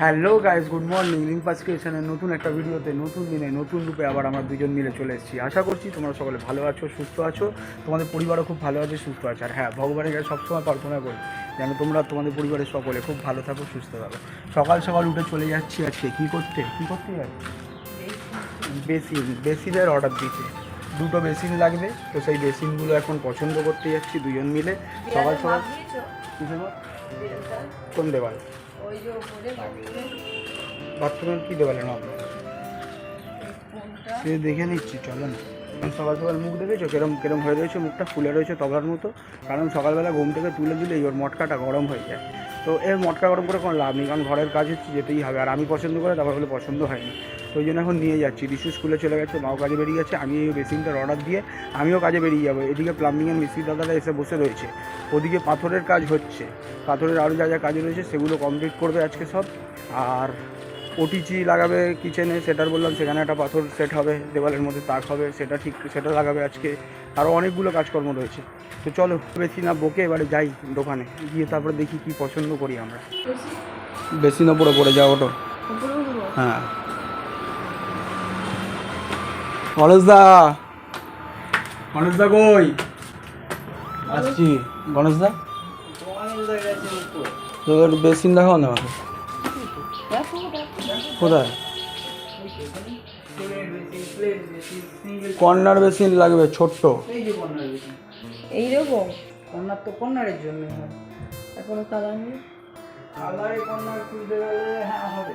Hello guys good morning. লিঙ্পাস ক্রিয়েশনের নতুন একটা ভিডিওতে নতুন দিনে নতুন রূপে আবার আমরা দুজন মিলে চলে এসেছি। আশা করছি তোমরা সকলে ভালো আছো সুস্থ আছো। তোমাদের পরিবারও খুব ভালো আছে সুস্থ আছে। আর হ্যাঁ ভগবানের কাছে সবসময় প্রার্থনা করি যেন তোমরা তোমাদের পরিবারের সকলে খুব ভালো থাকো সুস্থ থাকো। সকাল সকাল উঠে চলে যাচ্ছি আজকে। কী করতে? কী করতে যাচ্ছি বেসিন বেসিনের অর্ডার দিতে। দুটো বেসিন লাগবে তো সেই বেসিনগুলো এখন পছন্দ করতে যাচ্ছি দুজন মিলে। সকাল সকাল কোন দেওয়াল ওই যে বাথরুমে কি দেওয়ালে আপনার সে দেখে নিচ্ছি চলো না। সকাল সকাল মুখ দেখেছ? কেরম কেরম হয়ে রয়েছে? মুখটা ফুলে রয়েছে তবলার মতো? কারণ সকালবেলা ঘুম থেকে তুলে দিলেই ওর মটকাটা গরম হয়ে যায়। তো এর মটকা গরম করে কোনো লাভ নেই কারণ ঘরের কাজ হচ্ছে যেতেই হবে। আর আমি পছন্দ করে তারপর বলে পছন্দ হয়নি। তো ওই জন্য এখন নিয়ে যাচ্ছি। রিশু স্কুলে চলে গেছে মাও কাজে বেরিয়ে গেছে আমি এই বেসিনটার অর্ডার দিয়ে আমিও কাজে বেরিয়ে যাব। এদিকে প্লাম্বিংয়ের মিস্ত্রি দাদারা এসে বসে রয়েছে। ওদিকে পাথরের কাজ হচ্ছে। পাথরের আরও যা যা কাজ রয়েছে সেগুলো কমপ্লিট করবে আজকে সব। আর ওটিচি লাগাবে কিচেনে সেটার বললাম সেখানে একটা পাথর সেট হবে দেওয়ালের মধ্যে তাক হবে সেটা ঠিক সেটা লাগাবে আজকে। আরও অনেকগুলো কাজকর্ম রয়েছে। তো চলো বেশি না বকে এবারে যাই দোকানে। গিয়ে তারপরে দেখি কি পছন্দ করি আমরা। বেশি না পড়ে পড়ে যাও ওটো হ্যাঁ। গণেশদা। গণেশদা কই? আসছি। গণেশদা? তোদের বেসিন দেখাও না আমাকে। দেখো দেখো কোথায়? কর্নার বেসিন লাগবে ছোট্ট। এইরকম? কর্নার তো কর্নারের জন্য এখনও কালার নেই? কালারে কর্নার খুলতে গেলে হ্যাঁ হবে।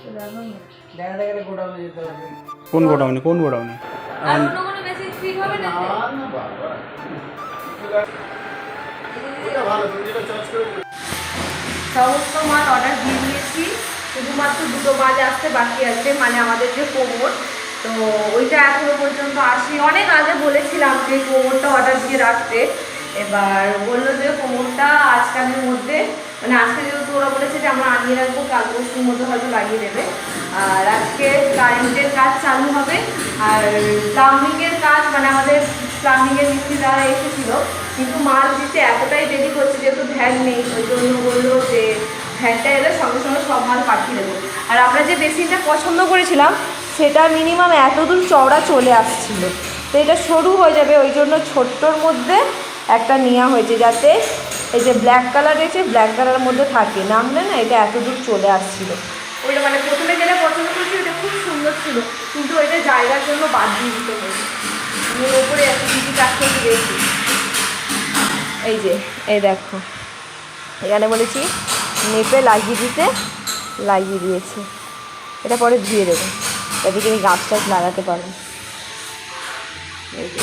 তো দেখো দেখা দেখা গোডাউনে যেতে হবে। কোন গোডাউনে কোন গোডাউনে? না? সমস্ত মাল অর্ডার দিয়ে দিয়েছি। শুধুমাত্র দুটো মাল আসতে বাকি আছে মানে আমাদের যে কোমর। তো ওইটা এখনও পর্যন্ত আসি অনেক আগে বলেছিলাম যে কোমরটা অর্ডার দিয়ে রাখতে। এবার বলল যে কোমরটা আজকালের মধ্যে মানে আজকে যেহেতু ওরা বলেছে যে আমরা আনিয়ে রাখব কাল পরশুর মধ্যে হয়তো লাগিয়ে দেবে। আর আজকে কারেন্টের কাজ চালু হবে। আর প্লাম্বিংয়ের কাজ মানে আমাদের প্লাম্বিংয়ের মিস্ত্রি দ্বারা এসেছিল, কিন্তু মাল দিতে এতটাই দেরি করছে যেহেতু ভ্যান নেই, ওই জন্য বলল যে ভ্যানটা এলে সঙ্গে সঙ্গে সব মাল পাঠিয়ে দেবো। আর আমরা যে বেসিনটা পছন্দ করেছিলাম, সেটা মিনিমাম এত দূর চওড়া চলে আসছিল। তো এটা সরু হয়ে যাবে, ওই জন্য ছোট্টর মধ্যে একটা নেওয়া হয়েছে যাতে এই যে ব্ল্যাক কালার রয়েছে ব্ল্যাক কালারের মধ্যে থাকে। নামলে না এটা এত দূর চলে আসছিল। ওইটা মানে প্রথমে যেটা পছন্দ করেছি এটা খুব সুন্দর ছিল কিন্তু ওইটা জায়গার জন্য বাদ দিয়ে দিতে হয়েছে ওপরে এত কিছু কাজ করতে গেছি। এই যে এই দেখো। এখানে বলেছি নেপে লাগিয়ে দিতে লাগিয়ে দিয়েছে। এটা পরে ধুয়ে দেবো। তাদেরকে আমি গাছ টাছ লাগাতে যে,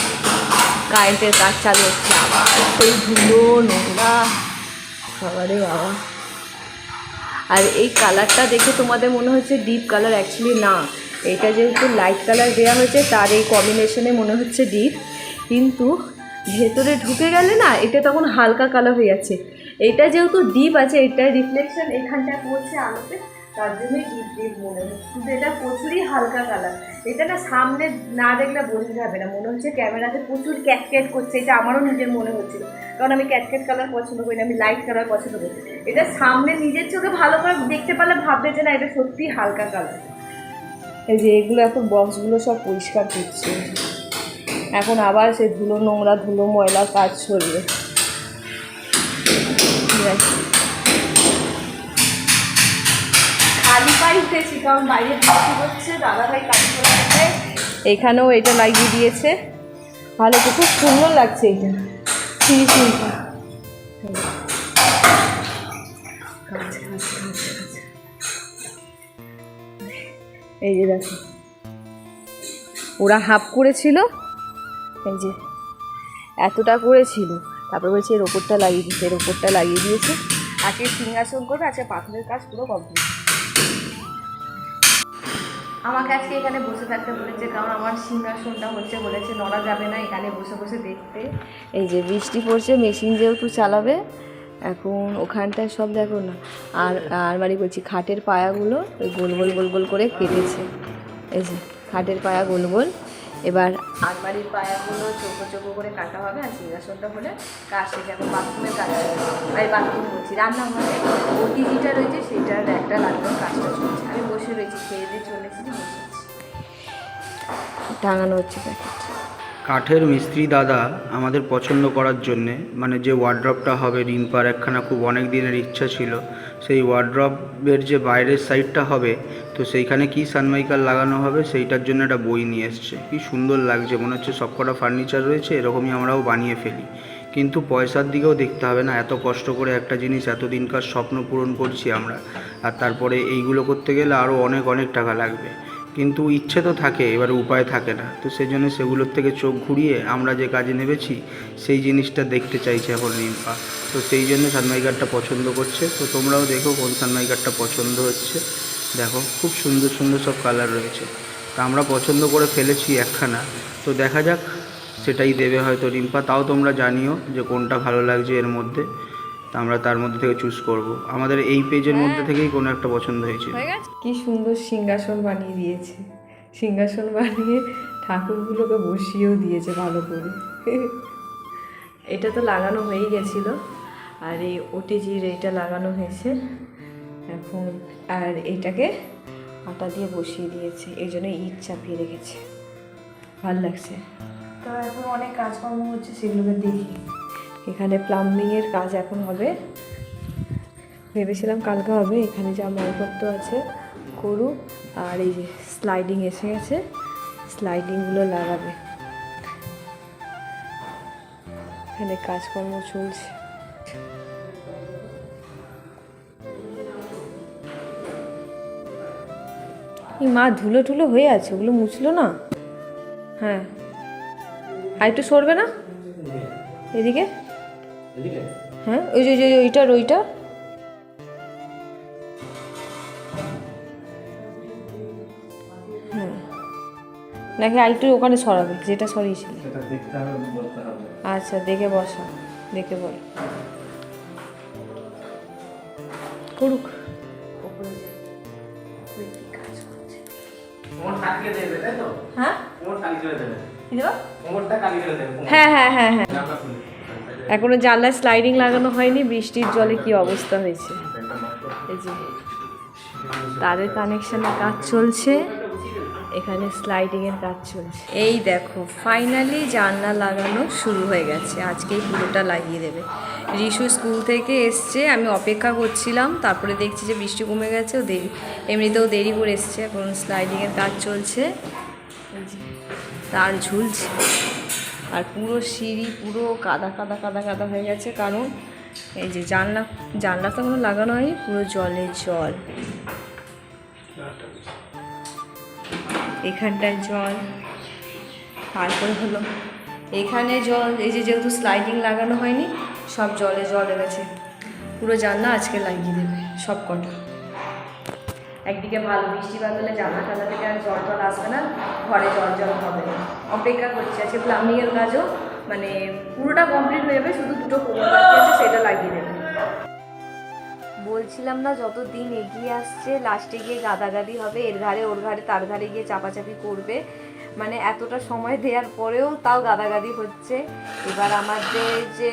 কারেন্টের কাজ চালু হচ্ছে আবার। সেই ধুলো নোংরা বাবারে বাবা। আর এই কালারটা দেখে তোমাদের মনে হচ্ছে ডিপ কালার অ্যাকচুয়ালি না। এটা যেহেতু লাইট কালার দেওয়া হয়েছে, তার এই কম্বিনেশনে মনে হচ্ছে ডিপ কিন্তু ভেতরে ঢুকে গেলে না, এটা তখন হালকা কালার হয়ে যাচ্ছে। এটা যেহেতু ডিপ আছে এটার রিফ্লেকশন এখানটায় পড়ছে আলোতে, তার জন্যই ডিপ ডিপ মনে হচ্ছে। কিন্তু এটা প্রচুরই হালকা কালার এটা না সামনে না দেখলে বোঝা যাবে না। মনে হচ্ছে ক্যামেরাতে প্রচুর ক্যাটক্যাট করছে। এটা আমারও নিজের মনে হচ্ছিল। কারণ আমি ক্যাটক্যাট কালার পছন্দ করি না, আমি লাইট কালার পছন্দ করি। এটা সামনে নিজের চোখে ভালো করে দেখতে পারলে ভাববে যে না, এটা সত্যি হালকা কালার এই যে এগুলো এখন বক্সগুলো সব পরিষ্কার করছে। এখন আবার সে ধুলো নোংরা ধুলো ময়লা কাজ করে এখানেও এটা লাগিয়ে দিয়েছে। ভালো তো খুব সুন্দর লাগছে এটা। সিঁড়ি সিঁড়িটা এই যে দেখো। ওরা হাফ করেছিল। এই যে এতটা করেছিল। তারপর বলছে এর ওপরটা লাগিয়ে দিয়েছে এর ওপরটা লাগিয়ে দিয়েছে। আজকে সিংহাসন করবে আজকে পাথরের কাজ পুরো কমপ্লিট আমাকে আজকে এখানে বসে থাকতে বলেছে কারণ আমার সিংহাসনটা হচ্ছে বলেছে নড়া যাবে না এখানে বসে বসে দেখতে। এই যে বৃষ্টি পড়ছে মেশিন যেহেতু চালাবে এখন ওখানটায় সব দেখো না। আর আলমারি বলছি, খাটের পায়াগুলো গোল গোল গোল গোল করে কেটেছে। এই যে, খাটের পায়া গোল গোল। এবার আলমারির পায়াগুলো চোখো চোখো করে কাটা হবে আর সিংহাসনটা হলে কাশে শেখে এখন বাথরুমের কাজ আর বাথরুম বলছি রান্নাঘরে। ওটিজিটা রয়েছে, সেটার একটা লাগল কাজটা চলছে। আমি বসে রয়েছি, খেয়ে দিয়ে চলেছি বসে টাঙানো হচ্ছে প্যাকেট। কাঠের মিস্ত্রি দাদা আমাদের পছন্দ করার জন্যে মানে যে ওয়ার্ড্রপটা হবে রিম্পার একখানা খুব অনেক দিনের ইচ্ছা ছিল, সেই ওয়ার্ড্রপের যে বাইরের সাইডটা হবে, তো সেইখানে কি সানমাইকার লাগানো হবে সেইটার জন্য একটা বই নিয়ে এসছে। কি সুন্দর লাগছে, মনে হচ্ছে সবকটা ফার্নিচার রয়েছে, এরকমই আমরাও বানিয়ে ফেলি। কিন্তু পয়সার দিকেও দেখতে হবে না, এত কষ্ট করে একটা জিনিস, এতদিনকার স্বপ্ন পূরণ করছি আমরা, আর তারপরে এইগুলো করতে গেলে আরও অনেক অনেক টাকা লাগবে। কিন্তু ইচ্ছে তো থাকে, এবার উপায় থাকে না। তো সেই জন্য সেগুলোর থেকে চোখ ঘুরিয়ে আমরা যে কাজে নেমেছি, সেই জিনিসটা দেখতে চাইছে এখন রিম্পা। তো সেই জন্য সানমাইকারটা পছন্দ করছে। তো তোমরাও দেখো কোন সানমাইকারটা পছন্দ হচ্ছে। দেখো, খুব সুন্দর সুন্দর সব কালার রয়েছে। তা আমরা পছন্দ করে ফেলেছি একখানা। তো দেখা যাক, সেটাই দেবে হয়তো রিম্পা। তাও তোমরা জানিও যে কোনটা ভালো লাগছে এর মধ্যে। আমরা তার মধ্যে থেকে চুজ করব। আমাদের এই পেজের মধ্যে থেকেই কোনো একটা পছন্দ হয়েছে কি সুন্দর সিংহাসন বানিয়ে দিয়েছে। সিংহাসন বানিয়ে ঠাকুরগুলোকে বসিয়েও দিয়েছে ভালো করে। এটা তো লাগানো হয়েই গেছিল। আর এই ওটিজির এইটা লাগানো হয়েছে। এখন আর এটাকে আটা দিয়ে বসিয়ে দিয়েছে। এই জন্য ইট চাপিয়ে রেখেছে। ভালো লাগছে। তো এখন অনেক কাজকর্ম হচ্ছে সেগুলোকে দেখি। এখানে প্লাম্বিংয়ের কাজ এখন হবে। ভেবেছিলাম কালকে হবে, এখানে যা মালপত্র আছে করুক। আর এই যে স্লাইডিং এসে গেছে স্লাইডিংগুলো লাগাবে। এখানে কাজকর্ম চলছে। এই মা ধুলো টুলো হয়ে আছে, ওগুলো মুছলো না? হ্যাঁ। আর একটু সরবে না? এদিকে? হ্যাঁ ওই যে ওই যে ওইটার ওইটা। হ্যাঁ নাকি আরেকটু ওখানে সরাবে যেটা সরিয়েছিল। আচ্ছা দেখে বসা দেখে বল। করুক। হ্যাঁ? হ্যাঁ হ্যাঁ হ্যাঁ হ্যাঁ। এখনও জানলায় স্লাইডিং লাগানো হয়নি, বৃষ্টির জলে কি অবস্থা হয়েছে? তারের কানেকশনের কাজ চলছে, এখানে স্লাইডিং এর কাজ চলছে। এই দেখো ফাইনালি জানলা লাগানো শুরু হয়ে গেছে, আজকেই পুরোটা লাগিয়ে দেবে। রিশু স্কুল থেকে এসছে, আমি অপেক্ষা করছিলাম, তারপরে দেখছি যে বৃষ্টি কমে গেছে, ও দেরি, এমনিতেও দেরি করে এসছে, এখন স্লাইডিং এর কাজ চলছে। তার ঝুলছে। আর পুরো সিঁড়ি পুরো কাদা কাদা কাদা কাদা হয়ে গেছে, কারণ এই যে জানলা জানলা তো কোনো লাগানো হয়নি, পুরো জলে জল। এখানটায় জল। তারপরে হলো, এখানে জল, এই যে যেহেতু স্লাইডিং লাগানো হয়নি, সব জলে জল গেছে পুরো জানলা আজকে লাগিয়ে দেবে, সব কটা। একদিকে ভালো বৃষ্টি বাদলে জানলা টালা থেকে আর জল টল আসবে না, ঘরে জল জল হবে। অপেক্ষা করছি আছে প্লাম্বিংয়ের কাজও মানে পুরোটা কমপ্লিট হয়ে যাবে, শুধু দুটো কোমর আছে, সেটা লাগিয়ে দেবে। বলছিলাম না, যত দিন এগিয়ে আসছে লাস্টে গিয়ে গাদাগাদি হবে, এর ঘাড়ে ওর ঘাড়ে, তার ঘাড়ে গিয়ে চাপাচাপি করবে। মানে এতটা সময় দেওয়ার পরেও তাও গাদাগাদি হচ্ছে। এবার আমাদের যে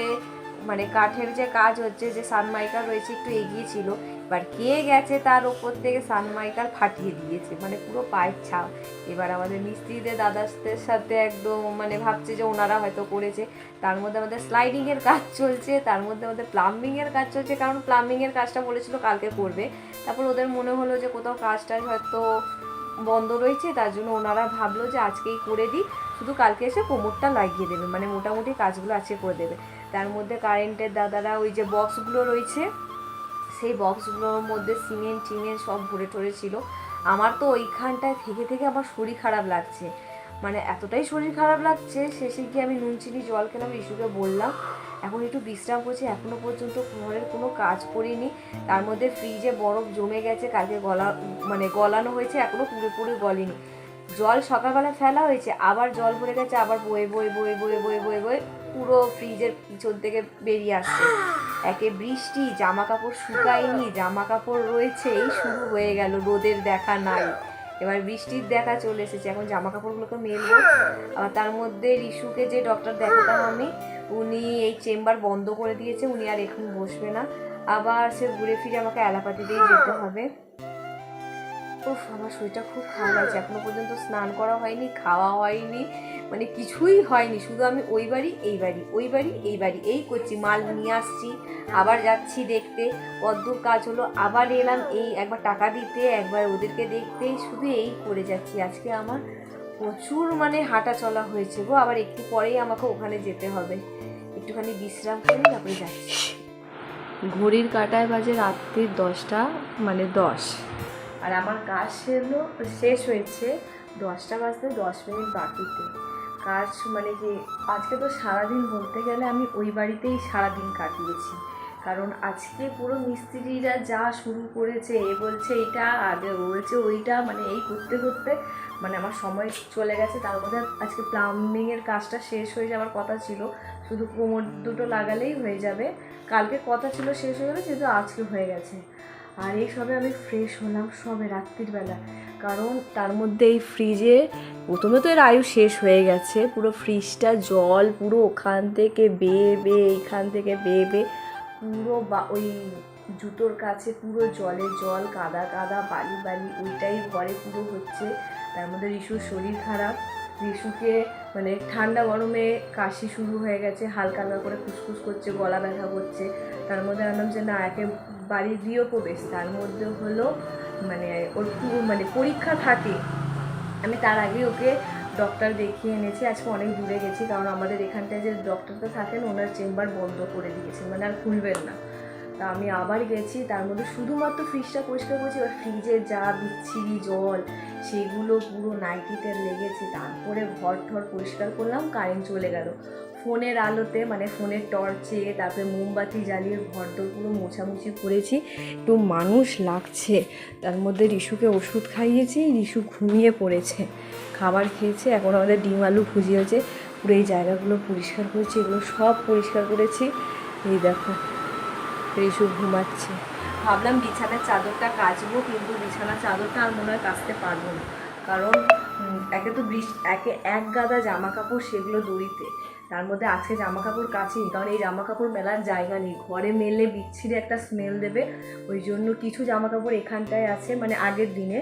মানে কাঠের যে কাজ হচ্ছে যে সানমাইকার রয়েছে একটু এগিয়ে ছিল, এবার কে গেছে তার ওপর থেকে সানমাইকার ফাটিয়ে দিয়েছে মানে পুরো পায়ের ছাপ। এবার আমাদের মিস্ত্রিদের দাদাদের সাথে একদম মানে ভাবছে যে ওনারা হয়তো করেছে, তার মধ্যে আমাদের স্লাইডিংয়ের কাজ চলছে, তার মধ্যে আমাদের প্লাম্বিংয়ের কাজ চলছে, কারণ প্লাম্বিংয়ের কাজটা বলেছিল কালকে করবে। তারপর ওদের মনে হলো যে কোথাও কাজটা হয়তো বন্ধ রয়েছে, তার জন্য ওনারা ভাবলো যে আজকেই করে দিই। শুধু কালকে এসে কোমরটা লাগিয়ে দেবে মানে মোটামুটি কাজগুলো আজকে করে দেবে। তার মধ্যে কারেন্টের দাদারা ওই যে বক্সগুলো রয়েছে, সেই বক্সগুলোর মধ্যে সিমেন্ট টিমেন্ট সব ভরে টরে ছিল। আমার তো ওইখানটায় থেকে থেকে আমার শরীর খারাপ লাগছে। মানে এতটাই শরীর খারাপ লাগছে, শেষে গিয়ে আমি নুন, চিনি, জল খেলাম ইস্যুকে বললাম, এখন একটু বিশ্রাম করছি এখনও পর্যন্ত ঘরের কোনো কাজ করিনি। তার মধ্যে ফ্রিজে বরফ জমে গেছে, কালকে গলা মানে গলানো হয়েছে এখনও পুরোপুরি গলেনি। জল সকালবেলা ফেলা হয়েছে, আবার জল ভরে গেছে, আবার বয়ে বয়ে বয়ে বয়ে বয়ে বয়ে বয়ে পুরো ফ্রিজের পিছন থেকে বেরিয়ে আসছে। একে বৃষ্টি জামা কাপড় শুকায়নি জামা কাপড় রয়েছে এই শুরু হয়ে গেল রোদের দেখা নাই। এবার বৃষ্টির দেখা চলে এসেছে, এখন জামা কাপড়গুলোকে মেলবো। আবার তার মধ্যে রিশুকে যে ডক্টর দেখাতাম আমি, উনি এই চেম্বার বন্ধ করে দিয়েছে, উনি আর এখন বসবে না। আবার সে ঘুরে ফিরে আমাকে অ্যালাপাতি দিয়ে যেতে হবে। উফ, আমার শরীরটা খুব খারাপ আছে এখনও পর্যন্ত স্নান করা হয়নি, খাওয়া হয়নি মানে কিছুই হয়নি। শুধু আমি ওই বাড়ি, এই বাড়ি, ওই বাড়ি, এই বাড়ি, এই করছি, মাল নিয়ে আসছি, আবার যাচ্ছি দেখতে। কদ্দূর কাজ হলো, আবার এলাম, এই একবার টাকা দিতে, একবার ওদেরকে দেখতে, শুধু এই করে যাচ্ছি। আজকে আমার প্রচুর মানে হাঁটা চলা হয়েছে গো, আবার একটু পরেই আমাকে ওখানে যেতে হবে। একটুখানি বিশ্রাম করে তারপরে যাচ্ছি। ঘড়ির কাটায় বাজে রাত্রির দশটা মানে দশ। আর আমার কাজ সেরলো শেষ হয়েছে দশটা বাজতে দশ মিনিট বাকিতে। কাজ মানে যে আজকে তো সারাদিন বলতে গেলে আমি ওই বাড়িতেই সারাদিন কাটিয়েছি। কারণ আজকে পুরো মিস্ত্রিরা যা শুরু করেছে, এ বলছে এটা আগে বলছে ওইটা মানে এই করতে করতে মানে আমার সময় চলে গেছে। তার মধ্যে আজকে প্লাম্বিংয়ের কাজটা শেষ হয়ে যাওয়ার কথা ছিল, শুধু কোমর দুটো লাগালেই হয়ে যাবে। কালকে কথা ছিল শেষ হয়ে গেলে যেহেতু আজকে হয়ে গেছে। আর এই সবে আমি ফ্রেশ হলাম সবে রাত্রির বেলা। কারণ তার মধ্যে এই ফ্রিজে প্রথমে তো এর আয়ু শেষ হয়ে গেছে, পুরো ফ্রিজটা জল পুরো ওখান থেকে বেয়ে বেয়ে, এখান থেকে বেয়ে বেয়ে, পুরো বা ওই জুতোর কাছে পুরো জলে জল, কাদা কাদা, বালি বালি, ওইটাই ঘরে পুরো হচ্ছে। তার মধ্যে রিশুর শরীর খারাপ, রিশুকে মানে ঠান্ডা গরমে কাশি শুরু হয়ে গেছে, হালকা হালকা করে খুসখুস করছে, গলা ব্যথা করছে। তার মধ্যে আনলাম যে না, একে বাড়ির গৃহপ্রবেশ, তার মধ্যে হলো মানে ওর মানে পরীক্ষা থাকে। আমি তার আগে ওকে ডক্টর দেখিয়ে এনেছি, আজকে অনেক দূরে গেছি, কারণ আমাদের এখানটায় যে ডক্টরটা থাকেন, ওনার চেম্বার বন্ধ করে দিয়েছেন মানে আর খুলবেন না। তা আমি আবার গেছি, তার মধ্যে শুধুমাত্র ফ্রিজটা পরিষ্কার করছি, এবার ফ্রিজে যা বিচ্ছিরি জল, সেগুলো পুরো নাইটিতে লেগেছে, তারপরে ঘর ঠর পরিষ্কার করলাম কারেন্ট চলে গেল। ফোনের আলোতে মানে ফোনের টর্চে, তারপরে মোমবাতি জ্বালিয়ে ঘর দর পুরো মোছামুছি করেছি। একটু মানুষ লাগছে। তার মধ্যে রিশুকে ওষুধ খাইয়েছি, রিশু ঘুমিয়ে পড়েছে। খাবার খেয়েছে, এখন আমাদের ডিম আলু ভুজি হয়েছে। পুরো এই জায়গাগুলো পরিষ্কার করেছি, এগুলো সব পরিষ্কার করেছি। এই দেখো, রিশু ঘুমাচ্ছে। ভাবলাম বিছানার চাদরটা কাচবো, কিন্তু বিছানার চাদরটা আর মনে হয় কাচতে পারব না। কারণ একে তো বৃষ্টি একে এক গাদা জামা কাপড় সেগুলো দড়িতে। তার মধ্যে আজকে জামা কাপড় কাচিনি, কারণ এই জামা কাপড় মেলার জায়গা নেই। ঘরে মেলে বিচ্ছিরি একটা স্মেল দেবে, ওই জন্য কিছু জামা কাপড় এখানটায় আছে মানে আগের দিনে।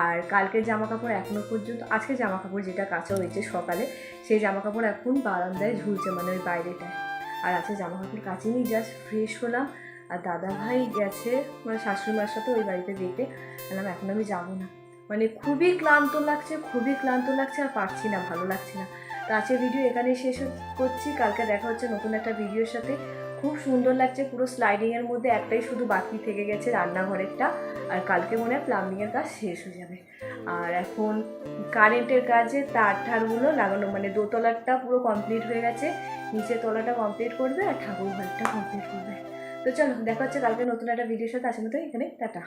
আর কালকের জামা কাপড় এখনও পর্যন্ত, আজকে জামা কাপড় যেটা কাচা হয়েছে সকালে, সেই জামা কাপড় এখন বারান্দায় ঝুলছে মানে ওই বাইরেটায়। আর আজকে জামা কাপড় কাচিনি জাস্ট ফ্রেশ হলাম। আর দাদা ভাই গেছে মানে শাশুড়ি মার সাথে ওই বাড়িতে দেখে বললাম, এখন আমি যাব না। মানে খুবই ক্লান্ত লাগছে, খুবই ক্লান্ত লাগছে আর পারছি না, ভালো লাগছে না। তো আজকের ভিডিও এখানেই শেষ করছি। কালকে দেখা হচ্ছে নতুন একটা ভিডিওর সাথে। খুব সুন্দর লাগছে, পুরো স্লাইডিংয়ের মধ্যে একটাই শুধু বাকি থেকে গেছে রান্নাঘরেরটা। আর কালকে মনে হয় প্লাম্বিংয়ের কাজ শেষ হয়ে যাবে। আর এখন কারেন্টের কাজে তার ঠারগুলো লাগানো মানে দোতলাটা পুরো কমপ্লিট হয়ে গেছে। নিচের তলাটা কমপ্লিট করবে আর ঠাকুর ঘরটা কমপ্লিট করবে। তো চলো, দেখা হচ্ছে কালকে নতুন একটা ভিডিওর সাথে। আসলে তো এখানে টাটা।